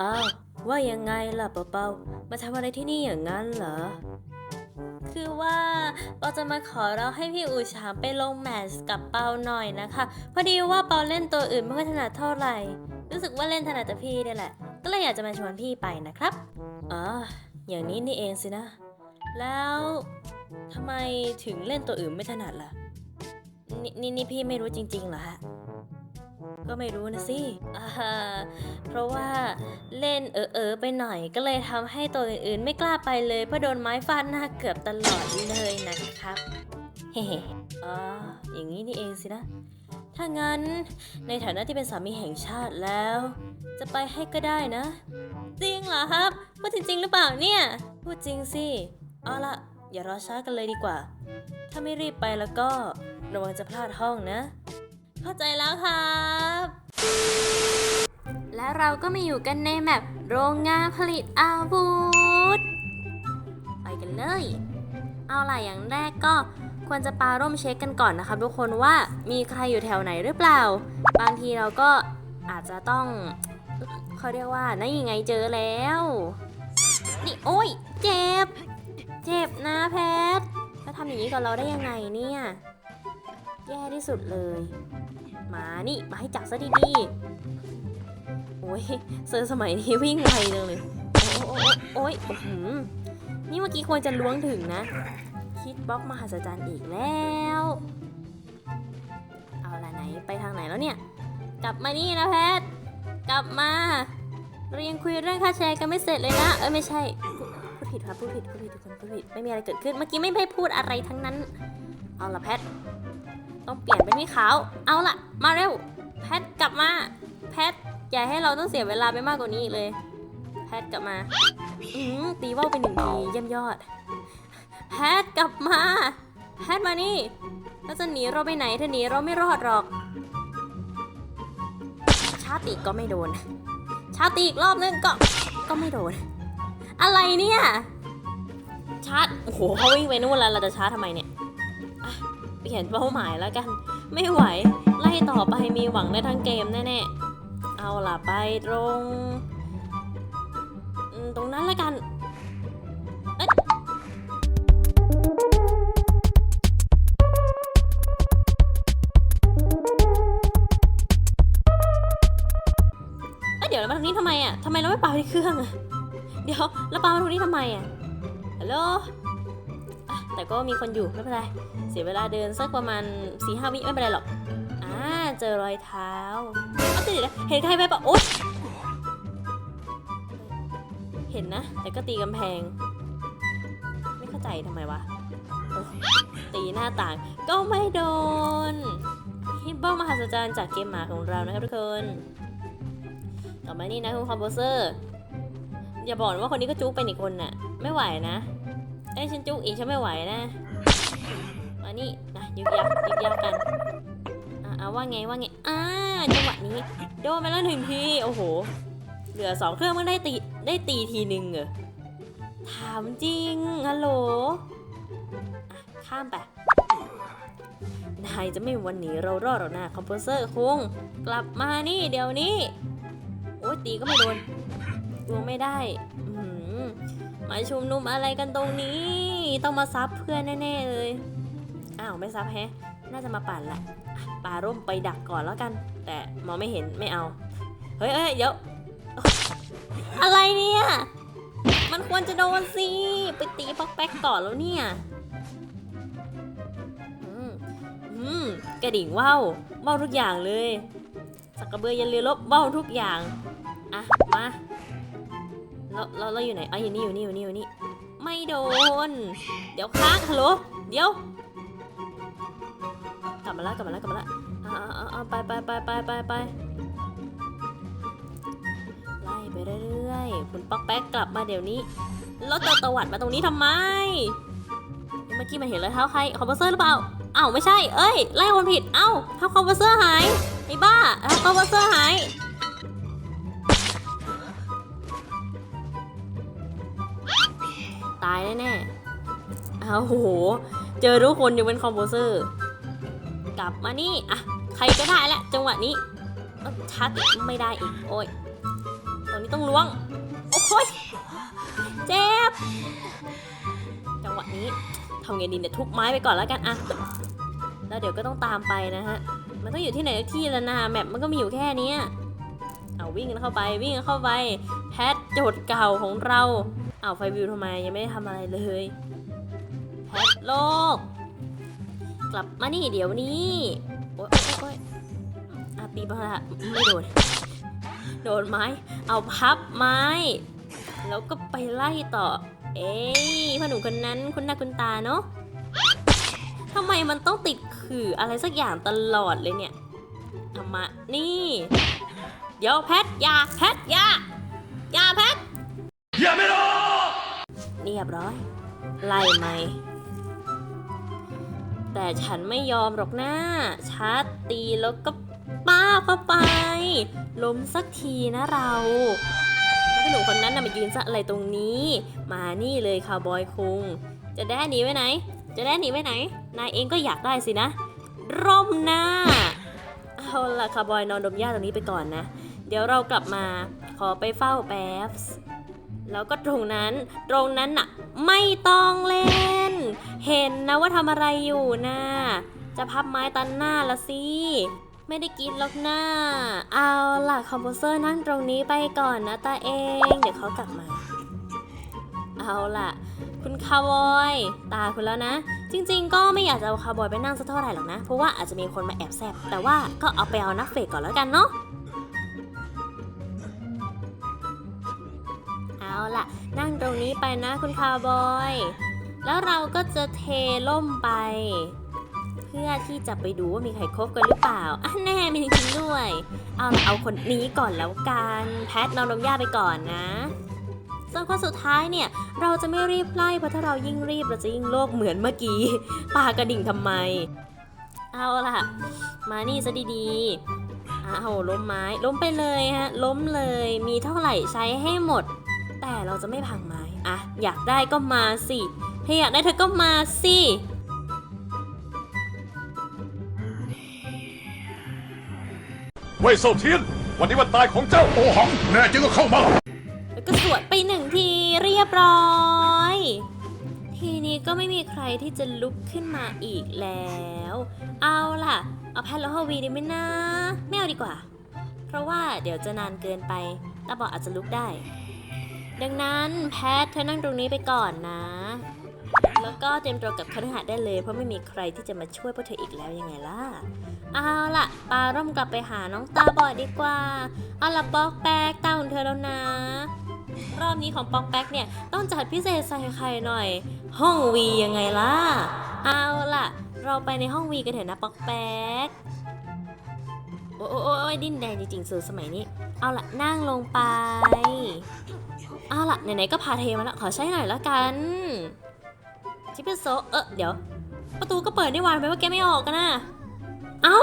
อ้าวว่ายังไงล่ะเปาเปามาทำอะไรที่นี่อย่างนั้นเหรอ คือว่าเปาจะมาขอร้องให้พี่อูฉางไปลงแมตช์กับเปาหน่อยนะคะ พอดีว่าเปาเล่นตัวอื่นไม่ค่อยถนัดเท่าไหร่ รู้สึกว่าเล่นถนัดแต่พี่นี่แหละ ก็เลยอยากจะมาชวนพี่ไปนะครับอ๋ออย่างนี้นี่เองสินะ แล้วทำไมถึงเล่นตัวอื่นไม่ถนัดล่ะนนี่นี่พี่ไม่รู้จริงๆเหรอฮะ ก็ไม่รู้นะสิเพราะว่าเล่นเออเออๆไปหน่อยก็เลยทำให้ตัวอื่นๆ ไม่กล้าไปเลยเพราะโดนไม้ฟาดหน้าเกือบตลอดเลยนะครับ เฮ้อ๋ออย่างนี้นี่เองสินะ ถ้างั้นในฐานะที่เป็นสามีแห่งชาติแล้ว จะไปให้ก็ได้นะ จริงเหรอครับพูดจริงหรือเปล่าเนี่ย พูดจริงสิเอาละอย่ารอช้ากันเลยดีกว่า ถ้าไม่รีบไปแล้วก็ระวังจะพลาดห้องนะ เข้าใจแล้วครับ และเราก็มาอยู่กันในแมปโรงงานผลิตอาวุธ ไปกันเลย เอาล่ะอย่างแรกก็ควรจะปาร่มเช็คกันก่อนนะครับทุกคนว่ามีใครอยู่แถวไหนหรือเปล่า บางทีเราก็อาจจะต้องเขาเรียกว่านั่นยังไงเจอแล้ว นี่โอ้ยเจ็บ เจ็บนะแพทถ้าทำอย่างนี้กับเราได้ยังไงเนี่ย แย่ที่สุดเลย มานี่ มาให้จับซะดีๆ โอ้ยเซอร์สมัยนี้วิ่งไวจังเลย โอ้ยโอ้โอ้โอ้ยนี่เมื่อกี้ควรจะล้วงถึงนะ คิดบล็อกมหัศจรรย์อีกแล้ว เอาละไหน ไปทางไหนแล้วเนี่ย กลับมานี่นะแพท กลับมา เรายังคุยเรื่องค่าแชร์กันไม่เสร็จเลยนะ เอ้ยไม่ใช่ พูดผิดครับพูดผิดพูดผิดทุกคนพูดผิด ไม่มีอะไรเกิดขึ้น เมื่อกี้ไม่ได้พูดอะไรทั้งนั้น เอาละแพท ต้องเปลี่ยนเป็นพี่ขาว เอาละมาเร็ว แพทกลับมา แพทอย่าให้เราต้องเสียเวลาไปมากกว่านี้อีกเลย แพทกลับมา อืมตีว่าวเป็นหนึ่งทีเยี่ยมยอด แพทกลับมา แพทมานี่แล้วจะหนีเราไปไหนเธอหนีเราไม่รอดหรอก ชาติก็ไม่โดน ชาติอีกรอบนึงก็ก็ไม่โดน อะไรเนี่ยชาร์จโอ้โหเขาวิ่งไปนู่นแล้วเราจะชาร์จทำไมเนี่ย ปลี่ยนเป้าหมายแล้วกัน ไม่ไหว ไล่ต่อไปมีหวังได้ทั้งเกมแน่ๆ เอาล่ะไปตรง ตรงนั้นแล้วกันเอ๊ะเดี๋ยวเรามาตรงนี้ทำไมอะทำไมเราไม่ปาที่เครื่องอะ เดี๋ยวเราปามาตรงนี้ทำไมอะ ฮัลโหล แต่ก็มีคนอยู่ไม่เป็นไร เสียเวลาเดินสักประมาณสี่ห้าวิไม่เป็นไรหรอก อ่า เจอรอยเท้าเอาเดี๋ยเห็นใครไปปะโอ๊ยเห็นนะ แต่ก็ตีกำแพง ไม่เข้าใจทำไมวะ ตีหน้าต่างก็ไม่โดนฮิปเปิลมหัศจรรย์จากเกมหมาของเรานะครับทุกคน ต่อมานี่นะคุณคอมโพเซอร์ อย่าบอกว่าคนนี้ก็จุ๊กเป็นอีกคนน่ะ ไม่ไหวนะ อ้ยฉันจุกอีกฉันไม่ไหวนะมานี่นะยึกยักยึกยักกันอะเอาว่าไงว่าไงอ่าจังหวะนี้โดนไปแล้วหนึ่งทีโอ้โห เหลือสองเครื่องมันได้ตีได้ตีทีหนึ่งเหรอถามจริงฮัลโหลข้ามไปนายจะไม่วันหนีเรารอดหรอกนะคอมโพเซอร์คงกลับมานี่เดี๋ยวนี้ โอ้ยตีก็ไม่โดนรวมไม่ได้ อื้อหือ มาชุมนุมอะไรกันตรงนี้ ต้องมาซับเพื่อนแน่ๆเลย อ้าวไม่ซับแฮะ น่าจะมาปั่นละอะปาร่มไปดักก่อนแล้วกัน แต่มองไม่เห็นไม่เอา เฮ้ยเฮ้ยเดี๋ยว อะไรเนี่ย มันควรจะโดนสิ ไปตีป๊อกแป๊กก่อนแล้วเนี่ยอืมอืมกระดิ่งว่าวว่าวทุกอย่างเลย สักกระเบือยันเรือลบว่าวทุกอย่าง อะ มา เราเราเราอยู่ไหนอ๋ออยู่นี่อยู่นี่อยู่นี่อยู่นี่ ไม่โดน เดี๋ยวค้างฮัลโหล เดี๋ยว กลับมาแล้วกลับมาแล้วกลับมาแล้วอ่าอ่าอ่าไปไปไปไปไปไปไล่ไปเรื่อยๆ คุณป๊อกแป๊กกลับมาเดี๋ยวนี้แล้วจะตวัดมาตรงนี้ทำไม เมื่อกี้มันเห็นเลยเท้าใครคอมเพรสเซอร์หรือเปล่าอ้าวไม่ใช่ เอ้ย ไล่คนผิด เอ้าเท้าคอมเพรสเซอร์หายไอ้บ้าเท้าคอมเพรสเซอร์หายายแน่ๆเอาโห เจอทุกคนอยู่เป็นคอมโพเซอร์ กลับมานี่ อะ ใครก็ได้แหละจังหวะนี้ชัดไม่ได้อีก โอ้ย ตอนนี้ต้องล้วง โอ้ย เจ็บ จังหวะนี้ทำไงดีเนี่ยทุบไม้ไปก่อนแล้วกันอะแล้วเดี๋ยวก็ต้องตามไปนะฮะ มันต้องอยู่ที่ไหนที่ละนาแมปมันก็มีอยู่แค่นี้เอาวิ่งกันเข้าไปวิ่งกันเข้าไป แพทโจทย์เก่าของเรา เอาไฟวิวทำไมยังไม่ได้ทำอะไรเลย แพทโลก กลับมานี่เดี๋ยวนี้ โอ๊ยโอ๊ยอาตีบังละไม่โดน โดนไม้ เอาพับไม้ แล้วก็ไปไล่ต่อ เอ้พ่อหนุ่มคนนั้นคุณหน้าคุณตาเนาะทำไมมันต้องติดขื่ออะไรสักอย่างตลอดเลยเนี่ยธรรมะนี่ เดี๋ยวแพทยาแพทยายาแพท เรียบร้อย ไล่ไหม แต่ฉันไม่ยอมหรอกนะชาร์จตีแล้วก็ป้าเข้าไป ล้มสักทีนะเราแล้วก็หนุ่มคนนั้นน่ะมายืนซะอะไรตรงนี้ มานี่เลยคาวบอยคุง จะได้หนีไปไหน จะได้หนีไปไหน นายเองก็อยากได้สินะ ร่มหน้า เอาล่ะคาวบอยนอนดมหญ้าตรงนี้ไปก่อนนะ เดี๋ยวเรากลับมาขอไปเฝ้าแป๊บ แล้วก็ตรงนั้น ตรงนั้นน่ะ ไม่ต้องเล่น เห็นนะว่าทำอะไรอยู่นะจะพับไม้ตันหน้าละสิ ไม่ได้กินหรอกหนะเอาล่ะคอมโพเซอร์นั่งตรงนี้ไปก่อนนะตาเอง เดี๋ยวเขากลับมา เอาล่ะ คุณคาวบอย ตาคุณแล้วนะ จริง ๆ ก็ไม่อยากจะเอาคาวบอยไปนั่งสักเท่าไหร่หรอกนะ เพราะว่าอาจจะมีคนมาแอบแซบแต่ว่าก็เอาไปเอานักเฟกก่อนแล้วกันเนาะ ล่ะ นั่งตรงนี้ไปนะคุณคาวบอย แล้วเราก็จะเทล่มไป เพื่อที่จะไปดูว่ามีใครคบกันหรือเปล่าอะแน่มีจริงด้วย เอาละเอาคนนี้ก่อนแล้วกันแพทนอนนมย่าไปก่อนนะส่วนคนสุดท้ายเนี่ยเราจะไม่รีบไล่เพราะถ้าเรายิ่งรีบเราจะยิ่งโลภเหมือนเมื่อกี้ปากระดิ่งทำไม เอาล่ะ มานี่ซะดีๆอ้าล้มไม้ล้มไปเลยฮะล้มเลยมีเท่าไหร่ใช้ให้หมด เราจะไม่พังไม้อะอยากได้ก็มาสิถ้าอยากได้เธอก็มาสิเว่ยเซาเทียน วันนี้วันตายของเจ้าโอหัง แน่จริงก็เข้ามา แล้วก็สวดไปหนึ่งทีเรียบร้อย ทีนี้ก็ไม่มีใครที่จะลุกขึ้นมาอีกแล้ว เอาล่ะ เอาแพทแล้วฮาวีดีไหมนะ ไม่เอาดีกว่า เพราะว่าเดี๋ยวจะนานเกินไปตาบอดอาจจะลุกได้ ดังนั้นแพทเธอนั่งตรงนี้ไปก่อนนะ แล้วก็เตรียมตัวกับคฤหัสถ์ได้เลย เพราะไม่มีใครที่จะมาช่วยพวกเธออีกแล้วยังไงล่ะ เอาล่ะปาร่มกลับไปหาน้องตาบอดดีกว่า เอาล่ะปอกแป๊กตาของเธอแล้วนะ รอบนี้ของปอกแป๊กเนี่ยต้องจัดพิเศษใส่ไข่หน่อย ห้องวียังไงล่ะ เอาล่ะ เราไปในห้องวีกันเถอะนะปอกแป๊กโอ้ยดิ้นแดงจริงๆสื่อสมัยนี้ เอาล่ะนั่งลงไป เอาละไหนๆก็พาเทมาแล้วขอใช้หน่อยแล้วกันชิปเปอร์โซเออเดี๋ยว ประตูก็เปิดได้วานไปว่าแกไม่ออกกันนะ เอ้า